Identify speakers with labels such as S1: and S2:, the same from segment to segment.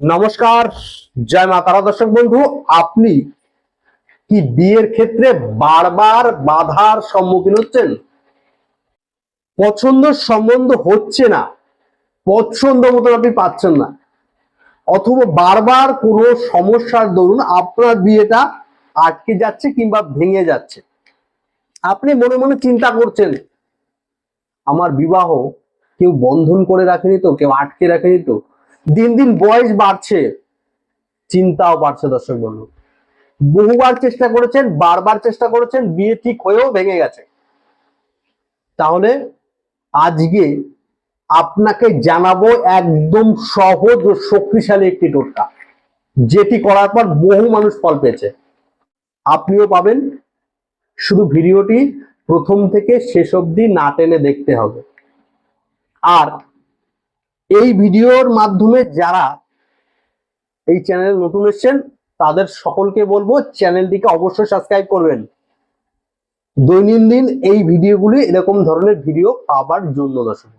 S1: নমস্কার, জয় মা তারা দর্শক বন্ধু, আপনি কি বিয়ের ক্ষেত্রে বারবার বাধার সম্মুখীন হচ্ছেন? পছন্দ সম্বন্ধ হচ্ছে না, পছন্দ মতন আপনি পাচ্ছেন না। অথবা বারবার কোনো সমস্যার দরুন আপনার বিয়েটা আটকে যাচ্ছে কিংবা ভেঙে যাচ্ছে। আপনি মনে মনে চিন্তা করছেন, আমার বিবাহ কেউ বন্ধন করে রাখেনি তো, কেউ আটকে রাখেনি তো? দিন দিন বয়স বাড়ছে, চিন্তাও বাড়ছে দর্শক বন্ধু। বহুবার চেষ্টা করেছেন, বারবার চেষ্টা করেছেন, বিয়ে ঠিক হয়েও ভেঙে গেছে। তাহলে আজকে আপনাকে জানাব একদম সহজ ও শক্তিশালী একটি টোটকা। যেটি করার পর বহু মানুষ ফল পেয়েছে। আপনিও পাবেন। শুধু ভিডিওটি প্রথম থেকে শেষ অবধি না টেনে দেখতে হবে। আর এই ভিডিওর মাধ্যমে যারা এই চ্যানেলে নতুন এসেছেন, তাদের সকলকে বলব চ্যানেলটিকে অবশ্যই সাবস্ক্রাইব করবেন। দৈনন্দিন এই ভিডিওগুলি এরকম ধরনের ভিডিও পাবার জন্য দর্শক।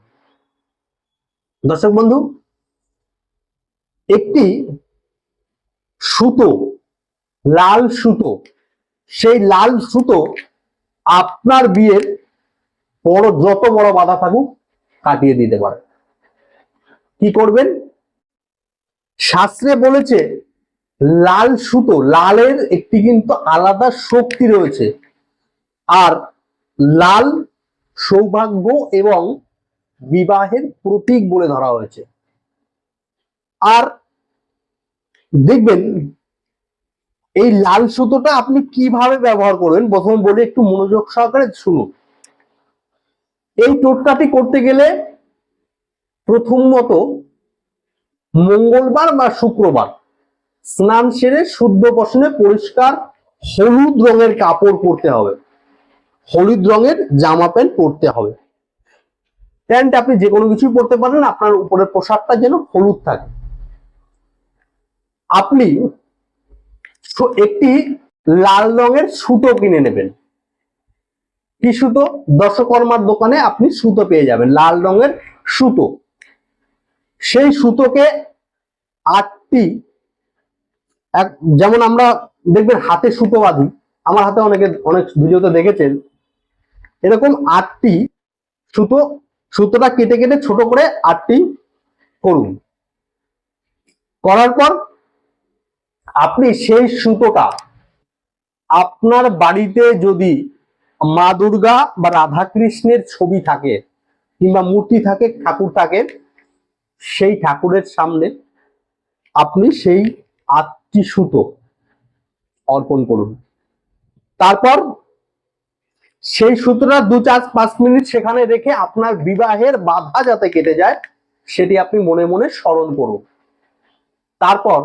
S1: দর্শক বন্ধু, একটি সুতো, লাল সুতো, সেই লাল সুতো আপনার বিয়ের বড়, যত বড় বাধা থাকুক, কাটিয়ে দিতে পারে কি করবেন? শাস্ত্রে বলেছে, লাল সুতো, লালের একটি কিন্তু আলাদা শক্তি রয়েছে। আর লাল সৌভাগ্য এবং বিবাহের প্রতীক বলে ধরা হয়েছে। আর দেখবেন, এই লাল সুতোটা আপনি কীভাবে ব্যবহার করবেন? প্রথম বলি, একটু মনোযোগ সহকারে শুনুন। এই টোটকাটি করতে গেলে প্রথমত মঙ্গলবার বা শুক্রবার স্নান সেরে শুদ্ধ বসনে পরিষ্কার হলুদ রঙের কাপড় পরতে হবে। হলুদ রঙের জামা প্যান্ট পরতে হবে। প্যান্ট আপনি যে কোনো কিছুই পরতে পারেন আপনার উপরের পোশাকটা যেন হলুদ থাকে। আপনি একটি লাল রঙের সুতো কিনে নেবেন। কি সুতো? দশকর্মার দোকানে আপনি সুতো পেয়ে যাবেন, লাল রঙের সুতো। সেই সুতোকে আটটি, এক, যেমন আমরা দেখবেন হাতে সুতো বাঁধি, আমার হাতে অনেকে, অনেক ভিডিওতে দেখেছেন, এরকম আটটি সুতো, সুতোটা কেটে কেটে ছোট করে আটটি করুন। করার পর আপনি সেই সুতোটা আপনার বাড়িতে যদি মা দুর্গা বা রাধাকৃষ্ণের ছবি থাকে কিংবা মূর্তি থাকে, ঠাকুর থাকে সেই ঠাকুরের সামনে আপনি সেই আটটি সুতো অর্পণ করুন। তারপর সেই সুতোটা দু চার পাঁচ মিনিট সেখানে রেখে আপনার বিবাহের বাধা যাতে কেটে যায়, সেটি আপনি মনে মনে স্মরণ করুন। তারপর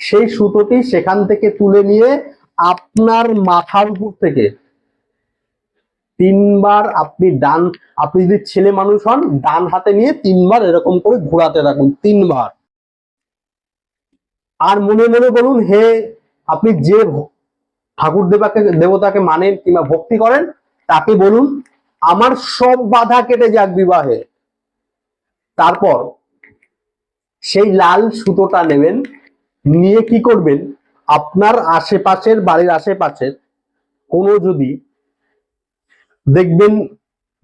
S1: সেই সুতোটি সেখান থেকে তুলে নিয়ে আপনার মাথার উপর থেকে তিনবার আপনি ডান, আপনি যদি ছেলে মানুষ হন, ডান হাতে নিয়ে তিনবার এরকম করে ঘোরাতে থাকুন, তিনবার। আর মনে মনে বলুন, হে, আপনি যে ঠাকুর দেবাকে, দেবতাকে মানেন কিংবা ভক্তি করেন, তাকে বলুন, আমার সব বাধা কেটে যাক বিবাহে। তারপর সেই লাল সুতোটা নেবেন, নিয়ে কি করবেন? আপনার আশেপাশের, বাড়ির আশেপাশের কোনো যদি দেখবেন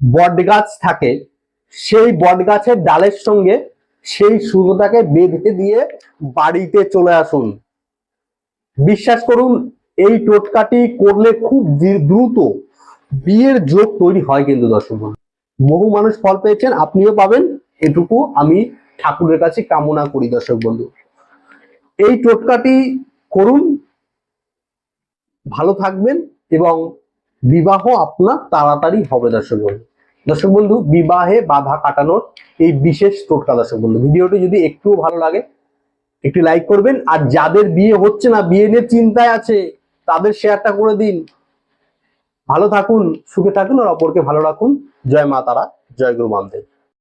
S1: বট গাছ থাকে, সেই বট গাছের ডালের সঙ্গে সেই সুতোটাকে বেঁধে দিয়ে বাড়িতে চলে আসুন বিশ্বাস করুন, এই টোটকাটি করলে খুব দ্রুত বিয়ের যোগ তৈরি হয় কিন্তু দর্শক। বহু মানুষ ফল পেয়েছেন, আপনিও পাবেন, এটুকু আমি ঠাকুরের কাছে কামনা করি দর্শক বন্ধু এই টোটকাটি করুন, ভালো থাকবেন এবং বিবাহ আপনার তাড়াতাড়ি হবে, দর্শক বন্ধু। দর্শক বন্ধু, বিবাহে বাধা কাটানোর এই বিশেষ টোটকা, দর্শক বন্ধু। ভিডিওটি যদি একটুও ভালো লাগে, একটি লাইক করবেন। আর যাদের বিয়ে হচ্ছে না, বিয়ে নিয়ে চিন্তায় আছে, তাদের শেয়ারটা করে দিন। ভালো থাকুন, সুখে থাকুন, আর অপরকে ভালো রাখুন। জয় মা তারা, জয় গুরু বামদেব